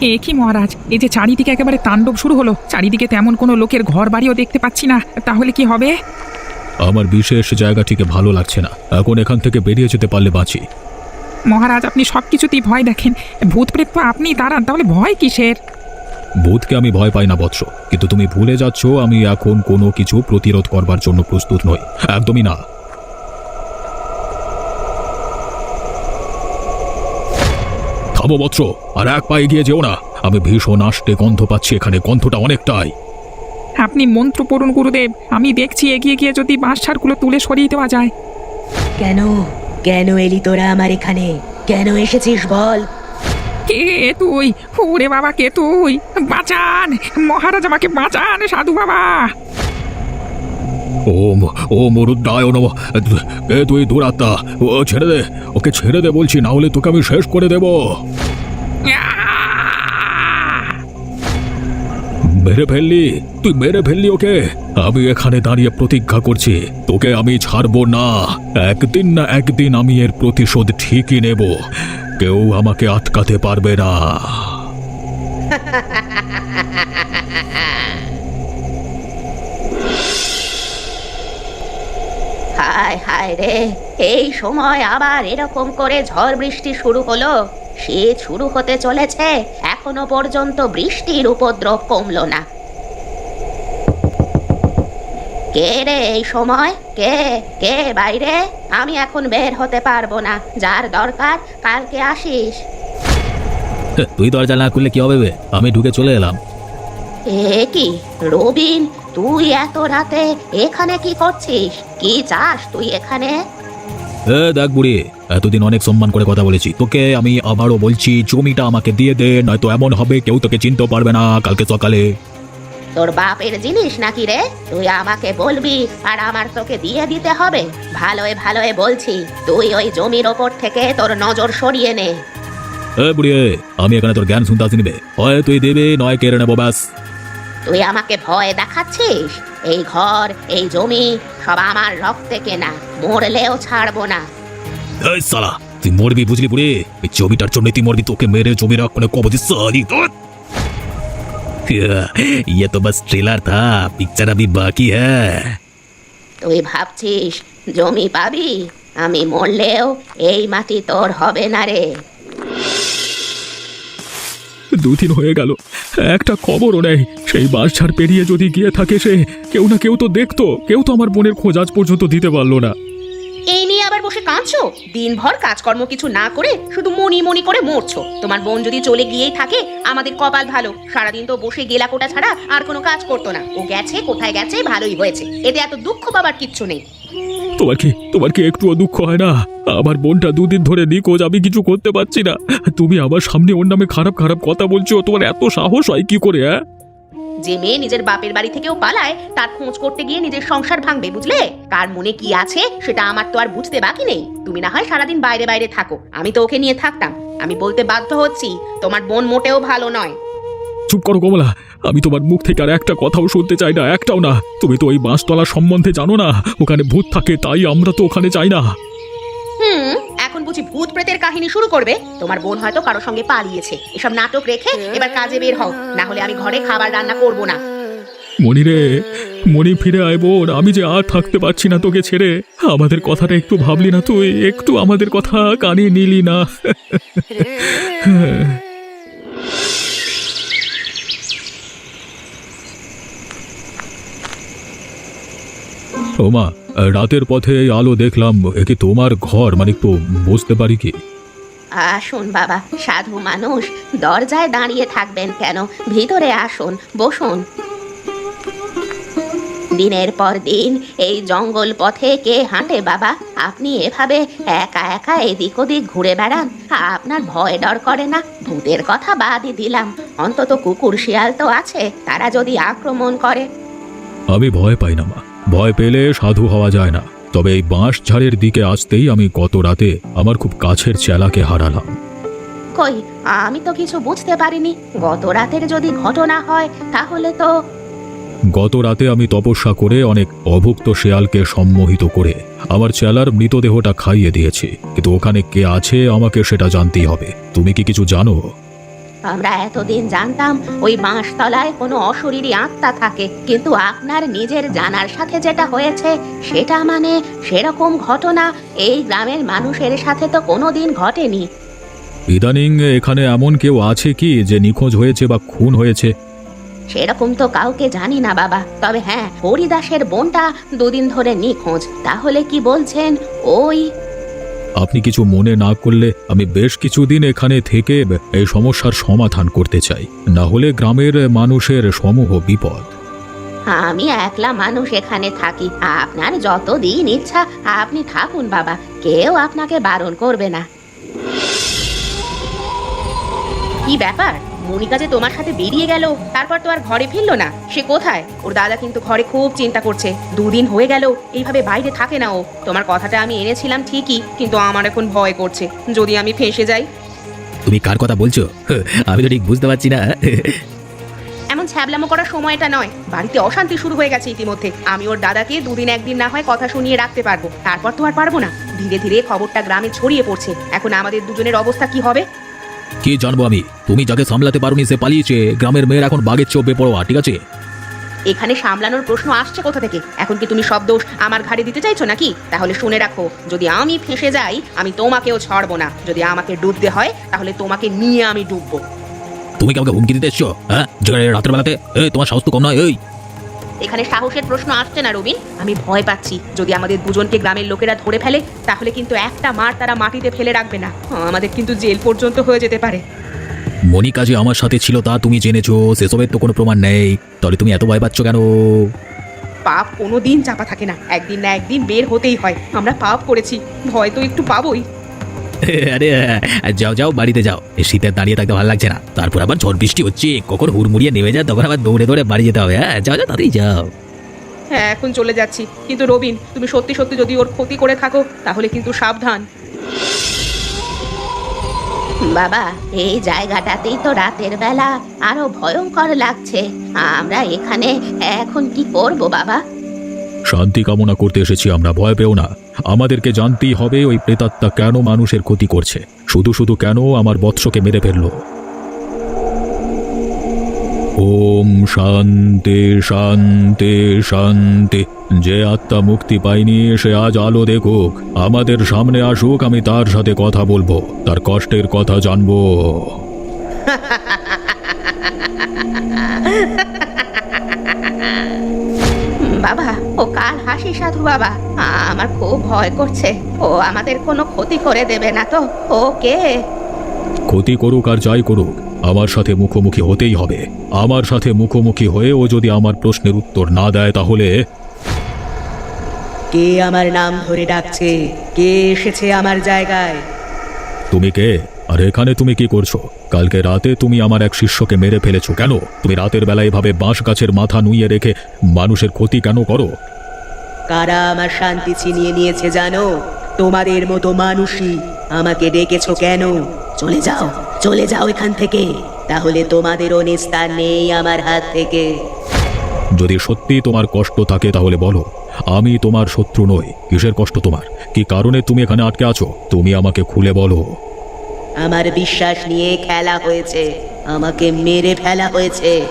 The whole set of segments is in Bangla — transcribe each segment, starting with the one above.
এ কি মহারাজ? এই যে চারিদিকে একেবারে তাণ্ডব শুরু হলো চারিদিকে তেমন কোনো লোকের ঘর বাড়িও দেখতে পাচ্ছি না। তাহলে কি হবে? আমার বিশেষ জায়গাটিকে ভালো লাগছে না। এখন এখান থেকে বেরিয়ে যেতে পারলে বাঁচি। মহারাজ আপনি সব কিছুতেই ভয় দেখেন। ভূত প্রেত তো আপনি দাঁড়ান তাহলে ভয় কিসের? ভূতকে আমি ভয় পাই না বৎস। কিন্তু তুমি ভুলে যাচ্ছ আমি এখন কোনো কিছু প্রতিরোধ করবার জন্য প্রস্তুত নই। একদমই না। থামো বৎস আর এক পায়ে গিয়ে যেও না। আমি ভীষণ আষ্টে গন্ধ পাচ্ছি এখানে গন্ধটা অনেকটাই। আপনি মন্ত্র পড়ুন গুরুদেব। আমি দেখছি এগিয়ে গিয়ে যদি বাঁশ ছাড়গুলো তুলে সরিয়ে দেওয়া যায়। কেন? কেন এলি তোরা আমার এখানে? কেন এসেছিস বল? কে তুই? ওরে বাবা কে তুই? বাঁচান! মহারাজ আমাকে বাঁচান সাধু বাবা! ওম ও মরুদ্রায় নম। এ তুই দুরাত্মা? ও ছেড়ে দে। ওকে ছেড়ে দে বলছি না হলে তোকে আমি শেষ করে দেব! মেরে ফেললি তুই মেরে ফেললি ওকে আমি এখানে দাঁড়িয়ে প্রতিজ্ঞা করছি তোকে আমি ছাড়বো না একদিন না একদিন আমি এর প্রতিশোধ ঠিকই নেব কেউ আমাকে আটকাতে পারবে না হায় হায় রে এই সময় আবার এরকম করে ঝড় বৃষ্টি শুরু হলো। শীত শুরু হতে চলেছে। এখনও পর্যন্ত বৃষ্টির উপদ্রব কমলো না। কে রে এই সময়? কে? কে বাইরে? আমি এখন বের হতে পারব না। যার দরকার কালকে আসিস। তুই দরজা না খুললে কি হবে বে? আমি ঢুকে চলে এলাম। এ কি? রবিন তুই এত রাতে এখানে কি করছিস? কি চাস তুই এখানে? এ দেখ বুড়ি এতদিন অনেক সম্মান করে কথা বলেছি। তোকে আমি আবারও বলছি জমিটা আমাকে দিয়ে দে নয়তো এমন হবে কেউ তোকে চিনতে পারবে না কালকে সকালে। তোর বাপের জিনিস নাকি রে? তুই আমাকে বলবি আর আমার তোকে দিয়ে দিতে হবে। ভালোয় ভালোয় বলছি তুই ওই জমির ওপর থেকে তোর নজর সরিয়ে নে। এ বুড়ি এ, আমি এখানে তোর জ্ঞান শুনতে আসিনি বে। হয় তুই দেবে নয় কেড়ে নেব ব্যাস। তুই আমাকে ভয় দেখাচ্ছিস? এই ঘর এই জমি সব আমার রক্তে কেনা মরলেও ছাড়বো না এই সালা তুই মরবি বুঝলি বুড়ি এই জমিটার জন্য তুই মরবি তোকে মেরে জমি রাখনে কবজি সালি ये तो बस ट्रेलर था पिक्चर अभी बाकी है তুই ভাবছিস জমি পাবি আমি মরলেও এই মাটি তোর হবে না রে দুদিন হয়ে গেল। একটা খবরও নেই। সেই বাস ছাড় পেরিয়ে যদি গিয়ে থাকে সে, কেউ না কেউ তো দেখতো। কেউ তো আমার বোনের খোঁজ আজ পর্যন্ত দিতে পারল না। এই নিয়ে আবার বসে কাঁদছো? দিনভর কাজকর্ম কিছু না করে শুধু মনি মনি করে মরছো। তোমার বোন যদি চলে গিয়েই থাকে, আমাদের কপাল ভালো। সারাদিন তো বসে গেলা কোটা ছাড়া আর কোনো কাজ করতো না। ও গেছে, কোথায় গেছে, ভালোই হয়েছে। এতে এত দুঃখ পাবার কিচ্ছু নেই। তোমার কি তোমার কি একটুও দুঃখ হয় না? আমার বোনটা দুদিন ধরে নিখোঁজ, আমি কিছু করতে পারছি না। তুমি আমার সামনে ওর নামে খারাপ খারাপ কথা বলছো, তোমার এত সাহস হয় কি করে হ্যাঁ যে মেয়ে নিজের বাপের বাড়ি থেকেও পালায়, তার খোঁজ করতে গিয়ে নিজের সংসার ভাঙবে, বুঝলে? কার মনে কি আছে, সেটা আমার তো আর বুঝতে বাকি নেই। তুমি না হয় সারাদিন বাইরে বাইরে থাকো, আমি তো ওকে নিয়ে থাকতাম। আমি বলতে বাধ্য হচ্ছি, তোমার বোন মোটেও ভালো নয়। চুপ করো কমলা। আমি তোমার মুখ থেকে আর একটা কথাও শুনতে চাই না একটাও না। তুমি তো ওই বাঁশতলা সম্বন্ধে জানো না। ওখানে ভূত থাকে তাই আমরা তো ওখানে যাই না। হুম এখন বুঝি ভূত প্রেতের কাহিনী শুরু করবে? তোমার বোন হয়তো কারও সঙ্গে পালিয়েছে। এসব নাটক রেখে এবার কাজে বের হও। না হলে আমি ঘরে খাবার রান্না করব না। মনি রে মনি ফিরে আয় বোন। আমি যে আর থাকতে পারছি না তোকে ছেড়ে। আমাদের কথাটা একটু ভাবলি না তুই? একটু আমাদের কথা কানে নিলি না। ওমা রাতের পথে এই আলো দেখলাম এ কি তোমার ঘর? মানে একটু বুঝতে পারি কি? আসুন বাবা সাধু মানুষ দরজায় দাঁড়িয়ে থাকবেন কেন? ভিতরে আসুন বসুন। দিনের পর দিন এই জঙ্গল পথে কে হাঁটে বাবা? আপনি এভাবে একা একা এদিক ওদিক ঘুরে বেড়ান? আপনার ভয় ডর করে না? ভূতের কথা বাদই দিলাম। অন্তত কুকুর শিয়াল তো আছে তারা যদি আক্রমণ করে। আমি ভয় পাই না মা। ভয় পেলে সাধু হওয়া যায় না। তবে এই বাঁশ ঝাড়ের দিকে আসতেই আমি গত রাতে আমার খুব কাছের চেলাকে হারালাম। কই আমি তো কিছু বুঝতে পারিনি। গত রাতের যদি ঘটনা হয় তাহলে তো গত রাতে আমি তপস্যা করে অনেক অভুক্ত শেয়ালকে সম্মোহিত করে আমার চেলার মৃতদেহটা খাইয়ে দিয়েছি। কিন্তু ওখানে কে আছে আমাকে সেটা জানতেই হবে। তুমি কি কিছু জানো? আমরা এতদিন জানতাম ওই বাঁশতলায় কোনো অশরীরী আত্মা থাকে কিন্তু আপনার নিজের জানার সাথে যেটা হয়েছে সেটা মানে সেরকম ঘটনা এই গ্রামের মানুষের সাথে তো কোনোদিন ঘটেনি। ইদানিং এখানে এমন কেউ আছে কি যে নিখোঁজ হয়েছে বা খুন হয়েছে? সেরকম তো কাউকে জানি না বাবা তবে হ্যাঁ হরিদাসের বোনটা দুদিন ধরে নিখোঁজ তাহলে কি বলছেন? ওই আপনি কিছু মনে না করলে আমি বেশ কিছুদিন এখানে থেকে এই সমস্যার সমাধান করতে চাই। না হলে গ্রামের মানুষের সমূহ বিপদ। আমি একলা মানুষ এখানে থাকি। আপনার যতদিন ইচ্ছা, আপনি থাকুন বাবা। কেউ আপনাকে বারণ করবে না। কি ব্যাপার? মনিকা যে তোমার সাথে বেরিয়ে গেল তারপর তো আর ঘরে ফিরলো না। সে কোথায়? ওর দাদা কিন্তু ঘরে খুব চিন্তা করছে। দুদিন হয়ে গেল এইভাবে বাইরে থাকে না ও। তোমার কথাটা আমি এনেছিলাম ঠিকই কিন্তু আমার এখন ভয় করছে। যদি আমি ফেঁসে যাই? তুমি কার কথা বলছো? আমি তো ঠিক বুঝতে পারছি না। এমন ছ্যাবলামো করার সময়টা নয়। বাড়িতে অশান্তি শুরু হয়ে গেছে ইতিমধ্যে। আমি ওর দাদাকে দুদিন একদিন না হয় কথা শুনিয়ে রাখতে পারব। তারপর তো আর পারব না। ধীরে ধীরে খবরটা গ্রামে ছড়িয়ে পড়ছে। এখন আমাদের দুজনের অবস্থা কি হবে? কি জানব আমি? তুমি যাকে সামলাতে পারোনি সে পালিয়েছে। গ্রামের মেয়ের এখন বাঘের চোখ বেপরোয়া ঠিক আছে? এখানে সামলানোর প্রশ্ন আসছে কোথা থেকে? এখন কি তুমি সব দোষ আমার ঘাড়ে দিতে চাইছো নাকি? তাহলে শুনে রাখো যদি আমি ফেঁসে যাই আমি তোমাকেও ছাড়বো না। যদি আমাকে ডুবতে হয় তাহলে তোমাকে নিয়ে আমি ডুববো। তুমি কি আমাকে হুমকি দিতে এসছো? হ্যাঁ? রাতের বেলাতে এই তোমার তো কম নয় এই। এখানে সাহসের প্রশ্ন আসছে না রবিন। আমি ভয় পাচ্ছি। যদি আমাদের দুজনকে গ্রামের লোকেরা ধরে ফেলে তাহলে কিন্তু একটা মার তারা মাটিতে ফেলে রাখবে না। আমাদের কিন্তু জেল পর্যন্ত হয়ে যেতে পারে। মনিকা যে আমার সাথে ছিল তা তুমি জেনেছো সেসবের তো কোনো প্রমাণ নেই। তাহলে তুমি এত ভয় পাচ্ছ কেন? পাপ কোনো দিন চাপা থাকে না। একদিন না একদিন বের হতেই হয়। আমরা পাপ করেছি। ভয় তো একটু পাবোই। আরে যাও যাও বাড়িতে যাও। এই শীতের দাঁড়িয়ে থাকতে ভালো লাগছে না। তারপর আবার ঝড় বৃষ্টি হচ্ছে কখন হুড়মুড়িয়ে নেমে যায় তখন আবার দৌড়ে দৌড়ে বাড়ি যেতে হবে। হ্যাঁ যাও যাও তাড়াতাড়ি যাও। হ্যাঁ এখন চলে যাচ্ছি। কিন্তু রবিন তুমি সত্যি সত্যি যদি ওর ক্ষতি করে থাকো তাহলে কিন্তু সাবধান। বাবা এই জায়গাটাতেই তো রাতের বেলা আরও ভয়ঙ্কর লাগছে। আমরা এখানে এখন কি করব বাবা? শান্তি কামনা করতে এসেছি আমরা ভয় পেও না। আমাদেরকে জানতেই হবে ওই প্রেতাত্মা কেন মানুষের ক্ষতি করছে। শুধু শুধু কেন আমার বৎসকে মেরে ফেলল? ওম শান্তি শান্তি শান্তি। যে আত্মা মুক্তি পায়নি, সে আজ আলো দেখুক। আমাদের সামনে আসুক, আমি তার সাথে কথা বলব। তার কষ্টের কথা জানব। বাবা ও কাল হাসি সাধু বাবা? আমার খুব ভয় করছে। ও আমাদের কোনো ক্ষতি করে দেবে না তো। ও কে? ক্ষতি করুক আর যাই করুক আমার সাথে মুখোমুখি হতেই হবে। আমার সাথে মুখোমুখি হয়ে ও যদি আমার প্রশ্নের উত্তর না দেয় তাহলে কে আমার নাম ধরে ডাকছে? কে এসেছে আমার জায়গায়? তুমি কে? আর এখানে তুমি কি করছ? কালকে রাতে তুমি আমার এক শিষ্যকে মেরে ফেলেছো কেন? তুমি রাতের বেলা এভাবে বাঁশ গাছের মাথা নুইয়ে রেখে মানুষের ক্ষতি কেন করো? কারা আমার শান্তি ছিনিয়ে নিয়েছে জানো? তোমাদের মতো মানুষই আমাকে ডেকেছ কেন? চলে যাও চলে যাও এখান থেকে। তাহলে তোমাদেরও নিস্তার নেই আমার হাত থেকে। যদি সত্যি তোমার কষ্ট থাকে তাহলে বলো আমি তোমার শত্রু নই। কিসের কষ্ট তোমার? কি কারণে তুমি এখানে আটকে আছো? তুমি আমাকে খুলে বলো। আমার বিশ্বাস নিয়ে খেলা হয়েছে। আমাকে মেরে ফেলা হয়েছে।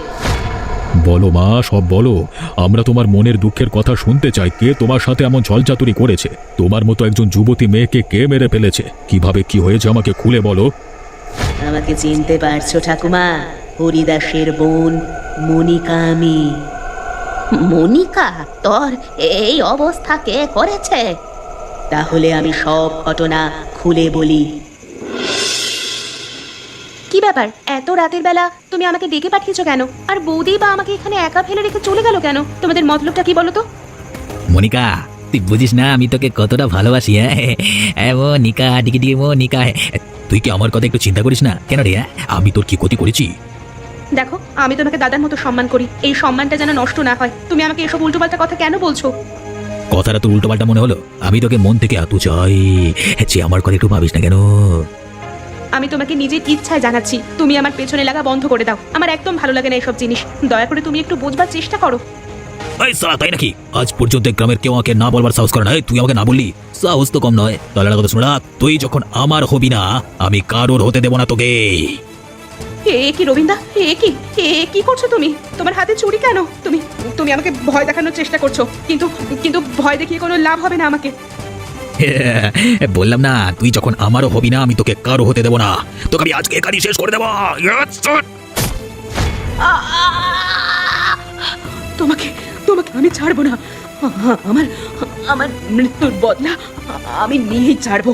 বলো মা সব বলো। আমরা তোমার মনের দুঃখের কথা শুনতে চাই। কে তোমার সাথে এমন ছলচাতুরি করেছে? তোমার মতো একজন যুবতী মেয়েকে কে মেরে ফেলেছে? কীভাবে কি হয়েছে আমাকে খুলে বলো। আমাকে চিনতে পারছ ঠাকুমা? হরিদাসের বোন মনিকা আমি। মনিকা? তোর এই অবস্থা কে করেছে? তাহলে আমি সব ঘটনা খুলে বলি। কি ব্যাপার? এত রাতের বেলা তুমি আমাকে ডেকে পাঠিয়েছো কেন? আর বৌদি বা আমাকে এখানে একা ফেলে রেখে চলে গেল কেন? তোমাদের মতলবটা কি বলো তো মনিকা তুই বুঝিস না আমি তোকে কতটা ভালোবাসি হ্যাঁ? হ্যাঁ মনিকা ডিকি ডিকি মনিকা তুই কি আমার কথা একটু চিন্তা করিস না? কেন রে হ্যাঁ? আমি তোর কি ক্ষতি করেছি? দেখো আমি তোমাকে দাদার মতো সম্মান করি। এই সম্মানটা যেন নষ্ট না হয়। তুমি আমাকে এসব উল্টোপাল্টা কথা কেন বলছো? কথাটা তোর উল্টোপাল্টা মনে হলো? আমি তোকে মন থেকে এত চাই। যে আমার কথা একটু ভাবিস না কেন? আমি তোমাকে নিজের ইচ্ছায় জানাচ্ছি। তুমি আমার পেছনে লাগা বন্ধ করে দাও। আমার একদম ভালো লাগে না এসব জিনিস। দয়া করে তুমি একটু বোঝবার চেষ্টা করো। এই তাই নাকি? আজ পর্যন্ত গ্রামের কেউ আমাকে না বলবার সাহস করে না তুই আমাকে না বললি? সাহস তো কম নয়। তাহলে কথা শুনে তুই যখন আমার হবি না আমি কারোর হতে দেব না তোকে। এ কি রবীন্দা? এ কি? এ কি করছ তুমি? তোমার হাতে চুরি কেন? তুমি তুমি আমাকে ভয় দেখানোর চেষ্টা করছ। কিন্তু কিন্তু ভয় দেখিয়ে কোনো লাভ হবে না আমাকে। বললাম না তুই যখন আমারও হবি না আমি তোকে কারও হতে দেবো না। তোকে আমি আজকে এখানেই শেষ করে দেবো। তোমাকে তোমাকে আমি ছাড়বো না। আমার আমার মৃত্যুর বদলা আমি নিয়েই ছাড়বো।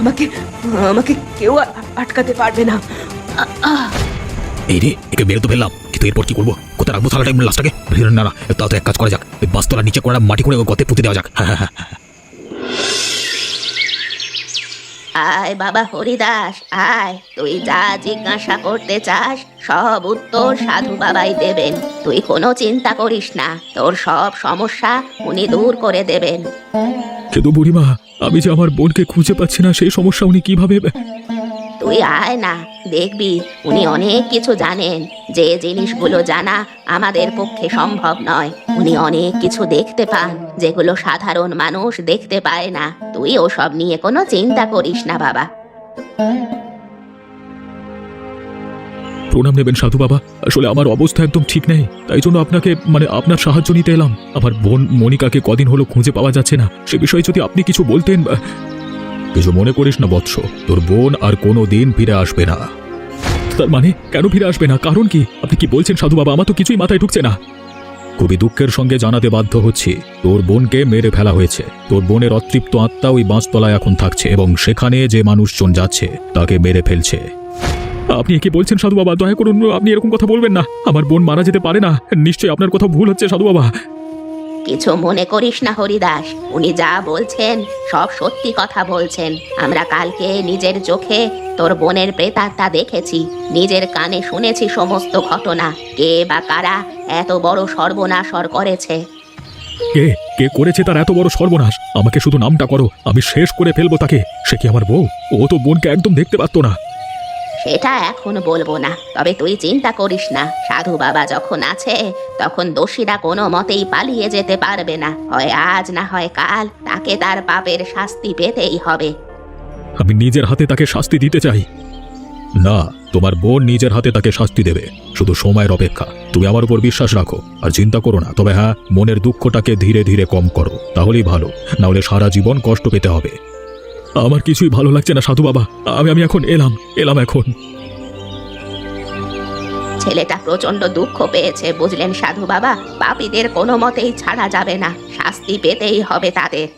আমাকে আমাকে কেউ আটকাতে পারবে না। এই রে একে বেরোতে ফেললাম। কিন্তু এরপর কি করব? কোথায় রাখব সালাটা লাস্টটাকে না না তাও তো এক কাজ করা যাক। ওই বাস্তলা নিচে করা মাটি করে গতে পুঁতে দেওয়া যাক। হ্যাঁ হ্যাঁ। আয় বাবা হরিদাস, আয়। তুই যা জিজ্ঞাসা করতে চাস, সব উত্তর সাধু বাবাই দেবেন। তুই কোনো চিন্তা করিস না, তোর সব সমস্যা উনি দূর করে দেবেন। কিন্তু বুড়িমা? আমি যে আমার বোনকে খুঁজে পাচ্ছি না, সেই সমস্যা উনি কীভাবে তুই আয় না, দেখবি উনি অনেক কিছু জানেন। যে জিনিসগুলো জানা আমাদের পক্ষে সম্ভব নয়। উনি অনেক কিছু দেখতে পান, যেগুলো সাধারণ মানুষ দেখতে পায় না। তুই ওসব নিয়ে কোনো চিন্তা করিস না, বাবা। প্রণাম নেবেন সাধু বাবা। আসলে আমার অবস্থা একদম ঠিক নেই। তাই জন্য আপনাকে মানে আপনার সাহায্য নিতে এলাম। আমার বোন মনিকাকে কদিন হলো খুঁজে পাওয়া যাচ্ছে না। সে বিষয়ে যদি আপনি কিছু বলতেন কিছু মনে করিস না, বৎস। তোর বোন আর কোনো দিন ফিরে আসবে না। তার মানে কেন ফিরে আসবে না? কারণ কি? আপনি কি বলছেন, সাধু বাবা? আমার তো কিছুই মাথায় ঢুকছে না। খুবই দুঃখের সঙ্গে জানাতে বাধ্য হচ্ছি। তোর বোনকে মেরে ফেলা হয়েছে। তোর বোনের অতৃপ্ত আত্মা ওই বাঁশতলায় এখন থাকছে এবং সেখানে যে মানুষজন যাচ্ছে, তাকে মেরে ফেলছে। আপনি কি বলছেন, সাধু বাবা? দয়া করুন, আপনি এরকম কথা বলবেন না। আমার বোন মারা যেতে পারে না। নিশ্চয়ই আপনার কথা ভুল হচ্ছে, সাধু বাবা। কিছু মনে করিস না, হরিদাস। উনি যা বলছেন, সব সত্যি কথা বলছেন। আমরা কালকে নিজের চোখে তোর বোনের প্রেতাত্মা দেখেছি। নিজের কানে শুনেছি সমস্ত ঘটনা। কে বা কারা এত বড় সর্বনাশর করেছে? কে কে করেছে তার এত বড় সর্বনাশ? আমাকে শুধু নামটা করো, আমি শেষ করে ফেলব তাকে। সে কি আমার বউ? ও তো বোনকে একদম দেখতে পারতো না। সেটা এখন বলব না, তবে তুই চিন্তা করিস না। সাধু বাবা যখন আছে, তখন দোষীরা কোনো মতেই পালিয়ে যেতে পারবে না। হয় আজ, না হয় কাল, তাকে তার পাপের শাস্তি পেতেই হবে। আমি নিজের হাতে তাকে শাস্তি দিতে চাই। না, তোমার বোন নিজের হাতে তাকে শাস্তি দেবে। শুধু সময়ের অপেক্ষা। তুমি আমার উপর বিশ্বাস রাখো, আর চিন্তা করো না। তবে হ্যাঁ মনের দুঃখটাকে ধীরে ধীরে কম করো। তাহলেই ভালো। না হলে সারা জীবন কষ্ট পেতে হবে। আমার কিছুই ভালো লাগছে না সাধু বাবা। আমি আমি এখন এলাম এলাম এখন। ছেলেটা প্রচণ্ড দুঃখ পেয়েছে বুঝলেন সাধু বাবা? পাপীদের কোনো মতেই ছাড়া যাবে না শাস্তি পেতেই হবে তাদের।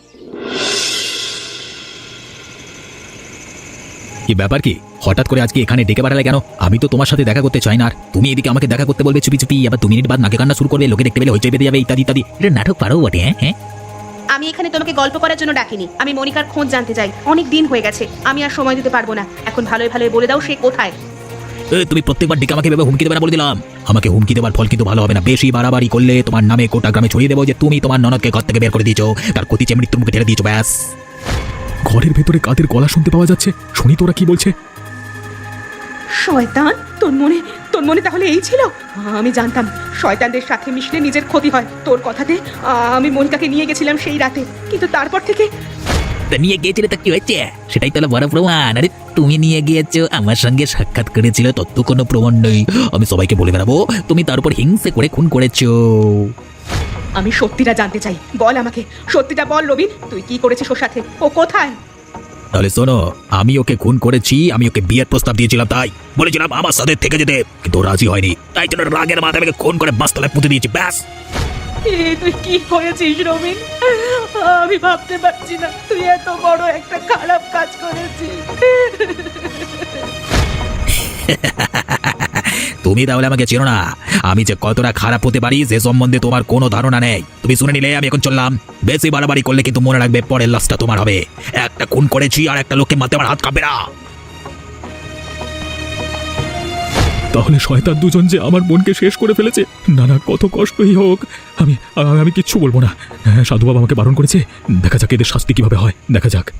কি ব্যাপার কি? হঠাৎ করে আজকে এখানে ডেকে পাঠালে কেন? আমি তো তোমার সাথে দেখা করতে চাই না আর। তুমি এদিকে আমাকে দেখা করতে বলবে চুপি চুপি আবার দু মিনিট বাদ নাকে কান্না শুরু করবে লোকে দেখতে পেলে হইচই বেঁধে যাবে ইত্যাদি ইত্যাদি। নাটক পারো বটে হ্যাঁ? হ্যাঁ? আমি এখানে তোমাকে গল্প করার জন্য ডাকিনি। আমি মনিকার খোঁজ জানতে চাই। অনেক দিন হয়ে গেছে। আমি আর সময় দিতে পারব না। এখন ভালোই ভালোই বলে দাও সে কোথায়। তুমি প্রত্যেকবার ডেকে আমাকে ভেবে হুমকি দেবে না বলে দিলাম। আমাকে হুমকি দেওয়ার ফল কিন্তু ভালো হবে না। বেশি বাড়াবাড়ি করলে তোমার নামে গোটা গ্রামে ছড়িয়ে দেবো যে তুমি তোমার ননদকে ঘর থেকে বের করে দিয়েছ। তার ক্ষতি চেয়ে মৃত্যুর মুখে ঠেলে দিয়েছ ব্যাস। ঘরের ভেতরে কাদের গলা শুনতে পাওয়া যাচ্ছে? শুনি তোরা কি বলছে? শয়তান তোর মনে তোর মনে তাহলে এই ছিল? আমি জানতাম শয়তানদের সাথে মিশলে নিজের ক্ষতি হয়। তোর কথাতে আমি মনিকাকে নিয়ে গেছিলাম সেই রাতে। কিন্তু তারপর থেকে তা নিয়ে গিয়েছিলে তা কি হয়েছে? সেটাই তাহলে বড় প্রমাণ। আরে তুমি নিয়ে গিয়েছো আমার সঙ্গে সাক্ষাৎ করেছিল তত কোনো প্রমাণ নেই। আমি সবাইকে বলে বেড়াবো তুমি তার উপর হিংসে করে খুন করেছ। আমি সত্যিটা জানতে চাই। বল আমাকে। সত্যিটা বল রবিন তুই কি করেছিস ওর সাথে? ও কোথায়? তাহলে শোনো, আমি ওকে খুন করেছি, আমি ওকে বিয়ের প্রস্তাব দিয়েছিলাম তাই। বলেছিলাম আমার সাথে থেকে যেতে, কিন্তু রাজি হয়নি। তাই জন্য রাগের মাথায় আমাকে খুন করে বাস্তলায় পুঁতে দিয়েছি, ব্যাস। তুই কি করেছিস আমি ভাবতে পারছি না, তুই এত বড় একটা খারাপ কাজ করেছিস। তুমি তাহলে আমাকে চেনো না। আমি যে কতটা খারাপ হতে পারি, সে সম্বন্ধে তোমার কোনো ধারণা নেই। তুমি শুনে নিলে, আমি এখন চললাম। বেশি বাড়াবাড়ি করলে কিন্তু মনে রাখবে পরের লাশটা তোমার হবে। একটা খুন করেছি আর একটা লোককে মারতে আমার হাত কাঁপবে না। তাহলে শয়তান দুজন যে আমার বোনকে শেষ করে ফেলেছে না না কত কষ্টই হোক। আমি, আমি- কিচ্ছু বলব না। হ্যাঁ সাধু বাবা আমাকে বারণ করেছে। দেখা যাক এদের শাস্তি কীভাবে হয়। দেখা যাক।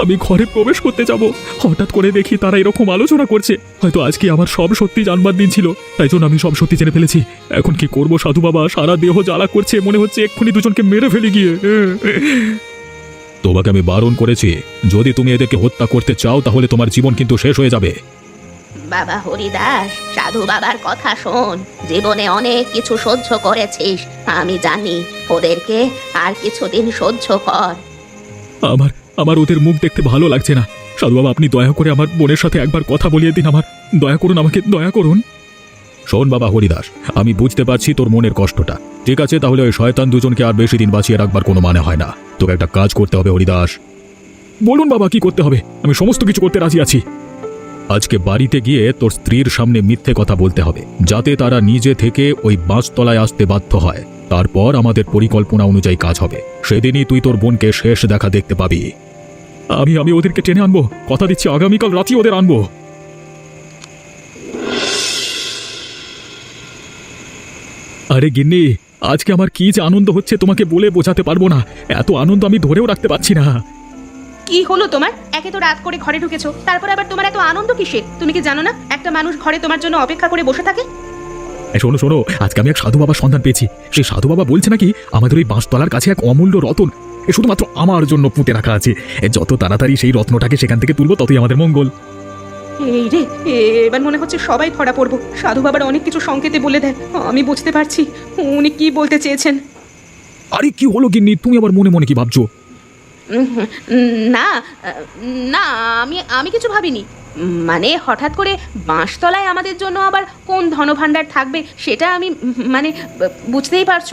আমি ঘরে প্রবেশ করতে যাব। হঠাৎ করে দেখি তারা এরকম আলোচনা করছে। হয়তো আজকে আমার সব সত্যি জানবার দিন ছিল। তাই জন্য আমি সব সত্যি জেনে ফেলেছি। এখন কি করব সাধু বাবা? সারা দেহ জ্বালা করছে মনে হচ্ছে এক্ষুনি দুজনকে মেরে ফেলে গিয়ে। তোমাকে আমি বারণ করেছি। যদি তুমি এদেরকে হত্যা করতে চাও তাহলে তোমার জীবন কিন্তু শেষ হয়ে যাবে। বাবা হরিদাস সাধু বাবার কথা শোন। জীবনে অনেক কিছু সহ্য করেছিস আমি জানি। ওদেরকে আর কিছুদিন সহ্য কর। আমার আমার ওদের মুখ দেখতে ভালো লাগছে না। সাধু বাবা আপনি দয়া করে আমার বোনের সাথে একবার কথা বলিয়ে দিন আমার। দয়া করুন আমাকে দয়া করুন। শোন বাবা হরিদাস আমি বুঝতে পারছি তোর মনের কষ্টটা। ঠিক আছে তাহলে ওই শয়তান দুজনকে আর বেশি দিন বাঁচিয়ে রাখবার কোনো মানে হয় না। তোকে একটা কাজ করতে হবে হরিদাস। বলুন বাবা কি করতে হবে? আমি সমস্ত কিছু করতে রাজি আছি। আজকে বাড়িতে গিয়ে তোর স্ত্রীর সামনে মিথ্যে কথা বলতে হবে যাতে তারা নিজে থেকে ওই বাঁশতলায় আসতে বাধ্য হয়। তারপর আমাদের পরিকল্পনা অনুযায়ী কাজ হবে। সেদিনই তুই তোর বোনকে শেষ দেখা দেখতে পাবি। আমি আমি ওদেরকে টেনে আনব। কথা দিচ্ছি, আগামীকাল রাতেই ওদের আনব। আরে গিন্নি, আজকে আমার কি যে আনন্দ হচ্ছে তোমাকে বলে বোঝাতে পারব না। এত আনন্দ আমি ধরেও রাখতে পারছি না। কি হলো তোমার? একে তো রাত করে ঘরে ঢুকেছো, তারপর আবার তোমার এত আনন্দ কিসের? তুমি কি জানো না, একটা মানুষ ঘরে তোমার জন্য অপেক্ষা করে বসে থাকে? শোনো শোনো আজকে আমি এক সাধু বাবার সন্ধান পেয়েছি। সেই সাধু বাবা বলছে নাকি আমাদের ওই বাঁশতলার কাছে এক অমূল্য রতন এ শুধুমাত্র আমার জন্য পুঁতে রাখা আছে। এ যত তাড়াতাড়ি সেই রত্নটাকে সেখান থেকে তুলবো ততই আমাদের মঙ্গল। এই রে এবার মনে হচ্ছে সবাই ধরা পড়ব। সাধু বাবার অনেক কিছু সংকেতে বলে দেয় আমি বুঝতে পারছি উনি কি বলতে চেয়েছেন। আরে কি হলো গিন্নি তুমি আবার মনে মনে কি ভাবছ? না না আমি আমি কিছু ভাবিনি। মানে হঠাৎ করে বাঁশতলায় আমাদের জন্য আবার কোন ধনভাণ্ডার থাকবে সেটা আমি মানে বুঝতেই পারছ।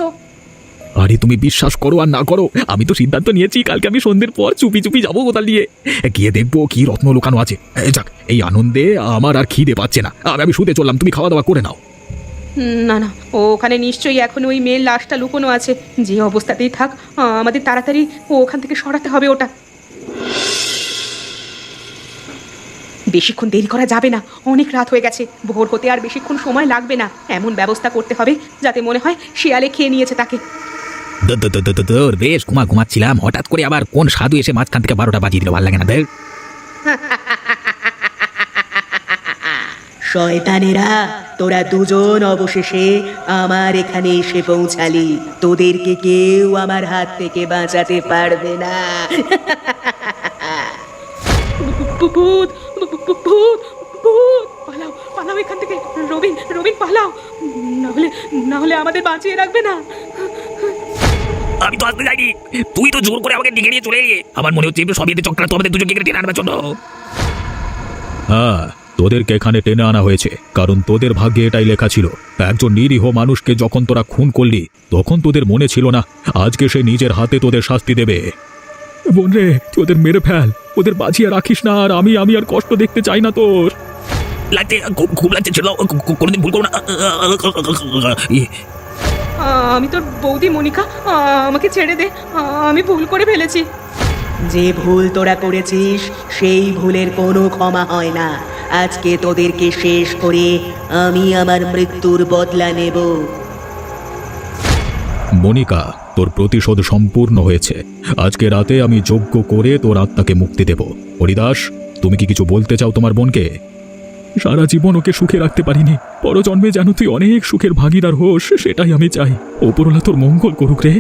আরে তুমি বিশ্বাস করো আর না করো আমি তো সিদ্ধান্ত নিয়েছি কালকে আমি সন্ধ্যের পর চুপি চুপি যাব কোথাও দিয়ে। গিয়ে দেখব কি রত্ন লুকানো আছে। এই যাক এই আনন্দে আমার আর খিদে পাচ্ছে না। আর আমি শুতে চললাম তুমি খাওয়া দাওয়া করে নাও। না না ওখানে নিশ্চয়ই এখন ওই মেয়ের লাশটা লুকোনো আছে। যে অবস্থাতেই থাক আমাদের তাড়াতাড়ি ওখান থেকে সরাতে হবে ওটা। বেশিক্ষণ দেরি করা যাবে না। অনেক রাত হয়ে গেছে। ভোর হতে আর বেশিক্ষণ সময় লাগবে না। এমন ব্যবস্থা করতে হবে যাতে মনে হয় শিয়ালে খেয়ে নিয়েছে তাকে। ধুর, বেশ ঘুমা ঘুমাচ্ছিলাম। হঠাৎ করে আবার কোন সাধু এসে মাঝখান থেকে বারোটা বাজিয়ে দিল ভালো লাগে না ধুর। শয়তানেরা তোরা দুজন অবশেষে আমার এখানে এসে পৌঁছালি। তোদেরকে কেউ আমার হাত থেকে বাঁচাতে পারবে না। ভূত ভূত ভূত পালাও পালাও এখান থেকে। রবিন রবিন পালাও। না হলে না হলে আমাদের বাঁচিয়ে রাখবে না। আমি তো আসতে যাইনি তুই তো জোর করে আমাকে ডেকে নিয়ে চলে এলি। আমার মনে হচ্ছে সবই এতে চক্রান্ত। আমাদের দুজনকে এখানে টেনে আনবার জন্য। হ্যাঁ তোদেরকে এখানে টেনে আনা হয়েছে। কারণ তোদের ভাগ্যে এটাই লেখা ছিল। একজন নিরীহ মানুষকে যখন তোরা খুন করলি তখন তোদের মনে ছিল না আজকে সে নিজের হাতে তোদের শাস্তি দেবে। বোন রে তুই ওদের মেরে ফেল। ওদের বাঁচিয়ে রাখিস না আর আমি আমি আর কষ্ট দেখতে চাই না তোর। লাগছে খুব খুব লাগছে ছিল কোনোদিন ভুল করব না। আমি তোর বৌদি মনিকা আমাকে ছেড়ে দে আমি ভুল করে ফেলেছি। যে ভুল তোরা করেছিস সেই ভুলের কোনো ক্ষমা হয় না। আজকে তোদেরকে শেষ করে আমি আমার মৃত্যুর বদলা নেব। মনিকা তোর প্রতিশোধ সম্পূর্ণ হয়েছে। আজকে রাতে আমি যোগ্য করে তোর আত্মাকে মুক্তি দেব। হরিদাস তুমি কি কিছু বলতে চাও তোমার বোনকে? সারা জীবন ওকে সুখে রাখতে পারিনি। পরজন্মে যেন তুই অনেক সুখের ভাগিদার হোস সেটাই আমি চাই। ওপরওয়ালা তোর মঙ্গল করুক রে।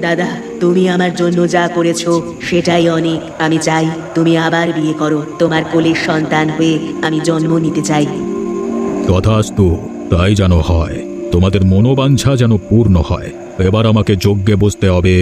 দাদা তুমি আমার জন্য যা করেছ সেটাই অনেক। আমি চাই তুমি আবার বিয়ে করো। তোমার কোলের সন্তান হয়ে আমি জন্ম নিতে চাই। তথাস্তু তাই যেন হয়। তোমাদের মনোবাঞ্ছা যেন পূর্ণ হয়। এবার আমাকে যজ্ঞে বসতে হবে।